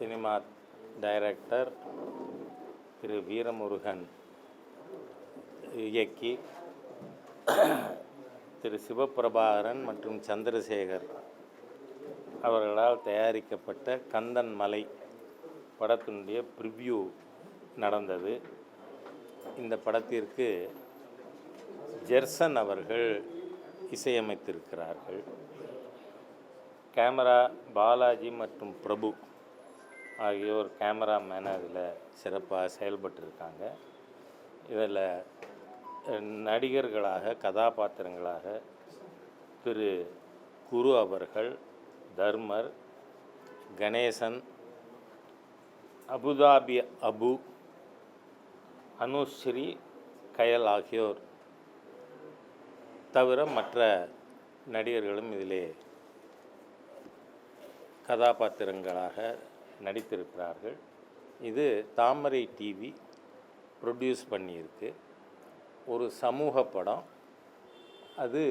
Cinema director திரு வீரமுருகன் இயக்கி திரு சிவபிரபாகரன் மற்றும் சந்திரசேகர் அவர்களால் தயாரிக்கப்பட்ட கந்தன் மலை படத்தினுடைய ப்ரிவ்யூ நடந்தது. இந்த படத்திற்கு ஜெர்சன் அவர்கள் இசையமைத்திருக்கிறார்கள். கேமரா பாலாஜி மற்றும் பிரபு ஆகியோர் கேமராமேன் அதில் சிறப்பாக செயல்பட்டிருக்காங்க. இதில் நடிகர்களாக கதாபாத்திரங்களாக திரு குரு அவர்கள் தர்மர் கணேசன் அபுதாபி அபு அனுஸ்ரீ கயல் ஆகியோர். தவிர மற்ற நடிகர்களும் இதிலே கதாபாத்திரங்களாக நடித்திருக்கிறார்கள். இது தாமரை டிவி ப்ரொடியூஸ் பண்ணியிருக்கு. ஒரு சமூக படம். அது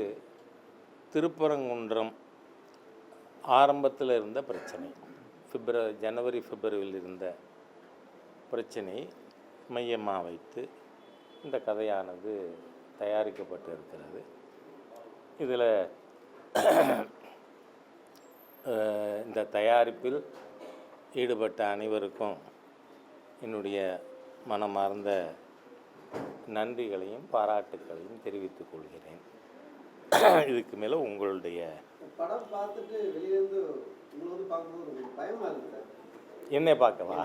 திருப்பரங்குன்றம் ஆரம்பத்தில் இருந்த பிரச்சனை. பிப்ரவரி ஜனவரி பிப்ரவரியில் இருந்த பிரச்சனை மையமாக வைத்து இந்த கதையானது தயாரிக்கப்பட்டு இருக்கிறது. இதில் இந்த தயாரிப்பில் ஈடுபட்ட அனைவருக்கும் என்னுடைய மனமார்ந்த நன்றிகளையும் பாராட்டுக்களையும் தெரிவித்துக் கொள்கிறேன். இதுக்கு மேலே உங்களுடைய படம் பார்த்துட்டு வெளியிலேருந்து உங்களை பார்க்கும்போது என்னை பார்க்கவா?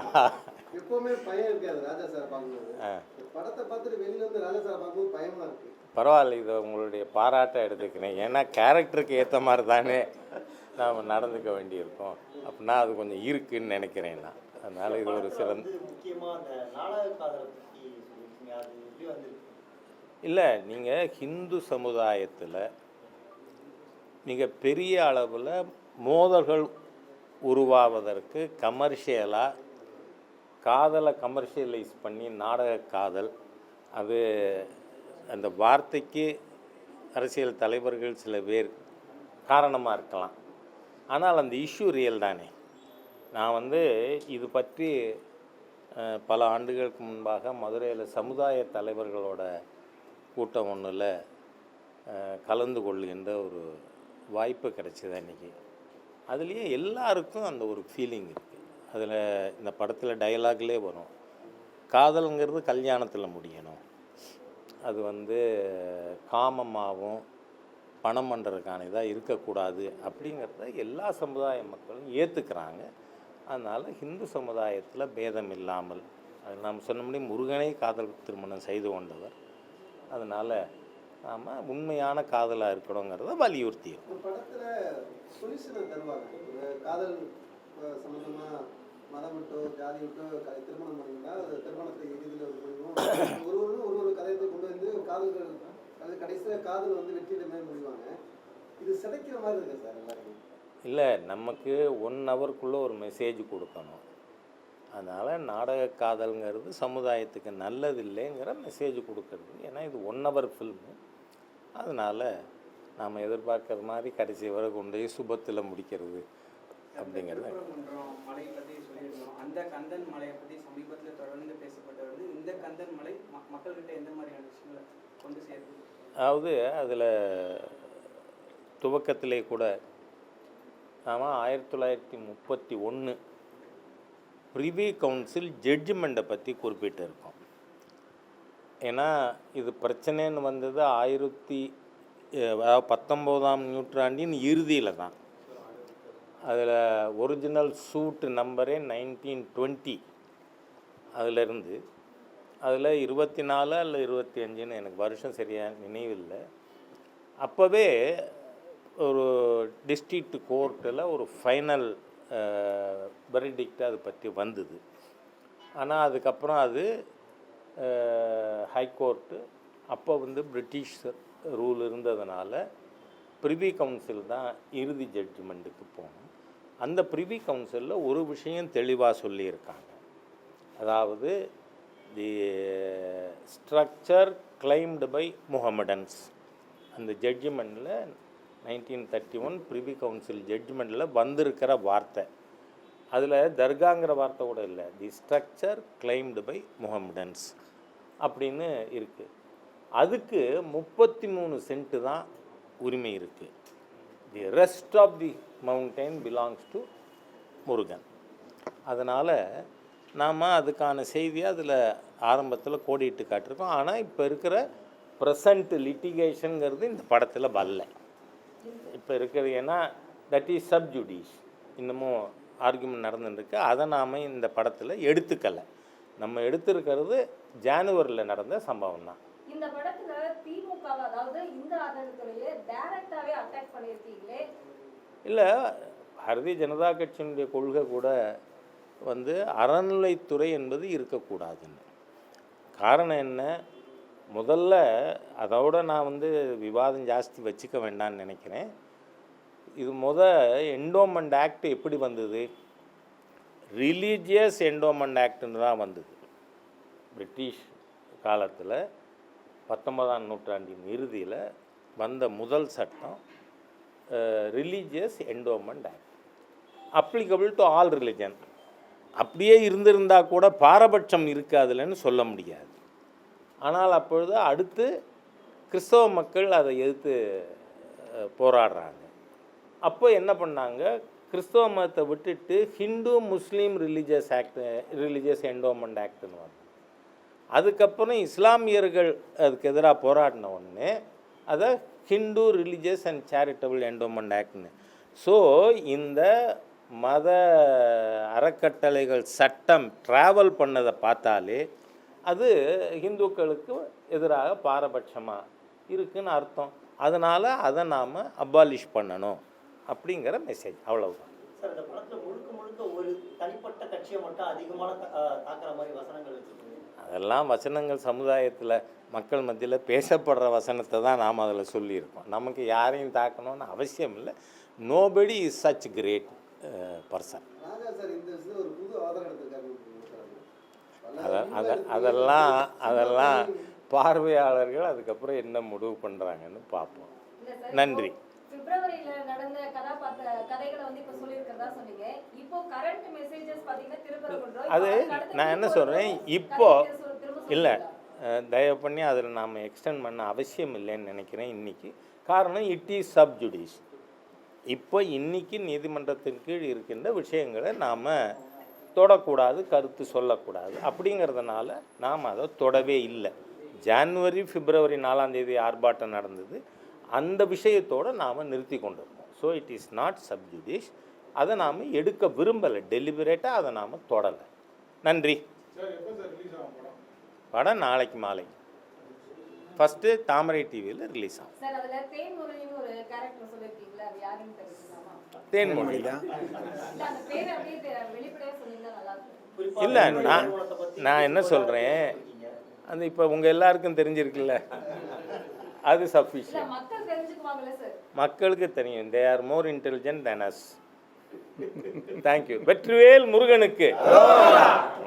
எப்பவுமே பயம் இருக்காது ராஜா சார் பார்க்கும்போது. ஆ. இந்த படத்தை பார்த்துட்டு வெளியில இருந்து ராஜா சார் பார்க்கும்போது பயமா இருக்கு. பரவாயில்ல இதை உங்களுடைய பாராட்டை எடுத்துக்கிறேன். ஏன்னா கேரக்டருக்கு ஏற்ற மாதிரி தானே. நாம் நடந்துக்க வேண்டியிருக்கோம். அப்படின்னா அது கொஞ்சம் இருக்குன்னு நினைக்கிறேன் நான். அதனால் இது ஒரு சிறந்த இல்லை நீங்கள் ஹிந்து சமுதாயத்தில் மிக பெரிய அளவில் மோதல்கள் உருவாவதற்கு கமர்ஷியலாக காதலை கமர்ஷியலைஸ் பண்ணி நாடக காதல் அது அந்த வார்த்தைக்கு அரசியல் தலைவர்கள் சில பேர் காரணமாக இருக்கலாம். ஆனால் அந்த இஷ்யூ ரியல் தானே. நான் வந்து இது பற்றி பல ஆண்டுகளுக்கு முன்பாக மதுரையில் சமுதாய தலைவர்களோட கூட்டம் ஒன்றில் கலந்து கொள்கின்ற ஒரு வாய்ப்பு கிடச்சிது அன்றைக்கி அதுலேயே எல்லாருக்கும் அந்த ஒரு ஃபீலிங் இருக்குது அதில் இந்த படத்தில் டயலாக்லே வரும். காதலுங்கிறது கல்யாணத்தில் முடியணும். அது வந்து காமமாகவும் பணம் பண்ணுறதுக்கான இதாக இருக்கக்கூடாது அப்படிங்கிறத எல்லா சமுதாய மக்களும் ஏற்றுக்கிறாங்க அதனால் ஹிந்து சமுதாயத்தில் பேதம் இல்லாமல் அது நாம் சொன்னபடி முருகனை காதல் திருமணம் செய்து கொண்டவர். அதனால் நாம் உண்மையான காதலாக இருக்கணுங்கிறத வலியுறுத்தி காதல் மதம் விட்டோ ஜாதி விட்டோ திருமணம் பண்ணிங்கன்னா திருமணத்தை ஒரு ஒரு ஒரு ஒரு கதையத்தை கொண்டு வந்து காதல்கள் அது கடைசியில் காதல் வந்து வெற்றியில மேல் முடிவாங்க. இது சிதைக்கிற மாதிரி இருக்கு சார் எல்லாருமே? இல்லை நமக்கு ஒன் ஹவருக்குள்ளே ஒரு மெசேஜ் கொடுக்கணும். அதனால் நாடக காதல்ங்கிறது சமுதாயத்துக்கு நல்லது இல்லைங்கிற மெசேஜ் கொடுக்கறது. ஏன்னா இது ஒன் ஹவர் ஃபில்மு அதனால் நாம் எதிர்பார்க்குற மாதிரி கடைசி வரை கொண்டு போய் சுபத்தில் முடிக்கிறது அப்படிங்கிறது. திருப்பரங்குன்றம் மலை பற்றி சொல்லியிருந்தோம். அந்த கந்தன் மலையை பற்றி சமீபத்தில் தொடர்ந்து பேசப்பட்டு வருது இந்த கந்தன் மலை மக்கள்கிட்ட எந்த மாதிரியான விஷயங்களை கொண்டு சேர்க்குது? அதாவது அதில் துவக்கத்திலே கூட நாம் ஆயிரத்தி தொள்ளாயிரத்தி முப்பத்தி ஒன்று ப்ரிவி கவுன்சில் ஜட்ஜ்மெண்ட்டை பற்றி குறிப்பிட்டிருக்கோம். ஏன்னா இது பிரச்சனைன்னு வந்தது ஆயிரத்தி அதாவது பத்தொம்போதாம் நூற்றாண்டின் இறுதியில் தான். அதில் ஒரிஜினல் சூட்டு நம்பரே நைன்டீன் டுவெண்ட்டி அதிலிருந்து அதில் இருபத்தி நாலு அல்ல இருபத்தி அஞ்சுன்னு எனக்கு வருஷம் சரியாக நினைவில்லை. அப்போவே ஒரு டிஸ்ட்ரிக்ட் கோர்ட்டில் ஒரு ஃபைனல் வெரிடிக்ட் அது பற்றி வந்தது. ஆனால் அதுக்கப்புறம் அது ஹைகோர்ட்டு அப்போ வந்து பிரிட்டிஷ் ரூல் இருந்ததுனால ப்ரிவி கவுன்சில் தான் இறுதி ஜட்ஜ்மெண்ட்டுக்கு போகணும் அந்த ப்ரிவி கவுன்சிலில் ஒரு விஷயம் தெளிவாக சொல்லியிருக்காங்க. அதாவது the structure claimed by Mohammedans அந்த ஜட்ஜ்மெண்ட்டில் nineteen thirty one privy council ஜட்ஜ்மெண்ட்டில் வந்திருக்கிற வார்த்தை. அதில் தர்காங்கிற வார்த்தை கூட இல்லை. The structure claimed by Mohammedans அப்படின்னு இருக்குது அதுக்கு முப்பத்தி மூணு சென்ட்டு தான் உரிமை இருக்குது the rest of the mountain belongs to Murugan. அதனால் நாம் அதுக்கான செய்தியை அதில் ஆரம்பத்தில் கோடிட்டு காட்டியிருக்கோம் ஆனால் இப்போ இருக்கிற ப்ரெசண்ட் லிட்டிகேஷனுங்கிறது இந்த படத்தில் வரல. இப்போ இருக்கிறது ஏன்னா தட் இஸ் சப்ஜுடிஷ் இன்னமும் ஆர்குமெண்ட் நடந்துருக்கு அதை நாம் இந்த படத்தில் எடுத்துக்கலை. நம்ம எடுத்திருக்கிறது ஜானுவரியில் நடந்த சம்பவம் தான் இந்த படத்துல திமுக அதாவது இந்து அறநிலையத்துறையை டைரக்டாவே அட்டாக் பண்ணியிருக்கீங்களே? இல்லை பாரதிய ஜனதா கட்சியினுடைய கொள்கை கூட வந்து அறநிலைத்துறை என்பது இருக்கக்கூடாதுன்னு. காரணம் என்ன? முதல்ல அதோட நான் வந்து விவாதம் ஜாஸ்தி வச்சுக்க வேண்டாம்னு நினைக்கிறேன். இது முத என்டோமெண்ட் ஆக்ட் எப்படி வந்தது? ரிலீஜியஸ் என்டோமெண்ட் ஆக்ட்னு தான் வந்தது. பிரிட்டிஷ் காலத்தில் பத்தொன்பதாம் நூற்றாண்டின் இறுதியில் வந்த முதல் சட்டம் religious endowment act applicable to all religion அப்படியே இருந்திருந்தா கூட பாரபட்சம் இருக்காதுலன்னு சொல்ல முடியாது. ஆனால் அப்பொழுது அடுத்து கிறிஸ்தவ மக்கள் அதை எதிர்த்து போராடுறாங்க. அப்போ என்ன பண்ணாங்க? கிறிஸ்தவ மதத்தை விட்டுட்டு Hindu Muslim religious act religious endowment ஆக்ட்னு அதுக்கப்புறம் இஸ்லாமியர்கள் அதுக்கு எதிராக போராடின உடனே அதை Hindu religious and charitable endowment ஆக்ட்னு. So இந்த மத அறக்கட்டளைகள் சட்டம் ட்ராவல் பண்ணதை பார்த்தாலே அது இந்துக்களுக்கு எதிராக பாரபட்சமாக இருக்குன்னு அர்த்தம். அதனால் அதை நாம் அபாலிஷ் பண்ணணும் அப்படிங்கிற மெசேஜ் அவ்வளவுதான். சார் இந்த படத்துல முழுக்க முழுக்க ஒரு தனிப்பட்ட கட்சியை மட்டும் அதிகமான தா- அஹ் தாக்குற மாதிரி வசனங்கள் வச்சிருக்கீங்க. அதெல்லாம் வசனங்கள் சமுதாயத்தில் மக்கள் மத்தியில் பேசப்படுற வசனத்தை தான் நாம் அதில் சொல்லியிருக்கோம். நமக்கு யாரையும் தாக்கணும்னு அவசியம் இல்லை. Nobody is such great person Raja sir இந்த விஷயத்துல ஒரு புது ஆதாரம் எடுத்திருக்காரு பல அத அத இருக்கு. அதெல்லாம் அதெல்லாம் பார்வையாளர்கள் அதுக்கப்புறம் என்ன முடிவு பண்ணுறாங்கன்னு பார்ப்போம் இல்ல சார், நன்றி. இப்போ பிப்ரவரியில நடந்த கதாபாத்திர கதைகளை வந்து இப்ப சொல்லியிருக்கிறதா சொன்னீங்க இப்போ கரண்ட் மெசேஜஸ் பாத்தீங்கன்னா திருப்பரங்குன்றம் அது நான் என்ன சொல்கிறேன் இப்போ இல்லை? தயவு பண்ணி அதில் நாம் எக்ஸ்டெண்ட் பண்ண அவசியம் இல்லைன்னு நினைக்கிறேன் இன்னைக்கு காரணம் இட் இஸ் சப்ஜுடிஸ் இப்போ இன்னைக்கு நீதிமன்றத்தின் கீழ் இருக்கின்ற விஷயங்களை நாம் தொடக்கூடாது கருத்து சொல்லக்கூடாது. அப்படிங்கிறதுனால நாம் அதை தொடவே இல்லை. ஜான்வரி பிப்ரவரி நாலாம் தேதி ஆர்ப்பாட்டம் நடந்தது. அந்த விஷயத்தோடு நாம் நிறுத்தி கொண்டிருக்கோம் so it is not sub judice அதை நாம் எடுக்க விரும்பலை. டெலிபரேட்டாக அதை நாம் தொடலை. நன்றி. படம் நாளைக்கு மாலை. ஃபஸ்ட்டு தாமரை டிவியில் ரிலீஸ் ஆகும். சார் அதுல தேன்மொழின்னு ஒரு கேரக்டர் சொல்லியிருக்கீங்களா அது யாருன்னு தெரிஞ்சுக்கலாமா? தேன்மொழி இல்ல அந்த பேரை அப்படியே தெ- வெளிப்படையா சொன்னீங்கன்னா நல்லா இருக்கும். குறிப்பா இல்லை நான் நான் என்ன சொல்கிறேன். அந்த இப்போ உங்கள் எல்லாருக்கும் தெரிஞ்சிருக்குல்ல. அது சார். மக்களுக்கு தெரியும். They are more intelligent than us thank you Vetrivel முருகனுக்கு.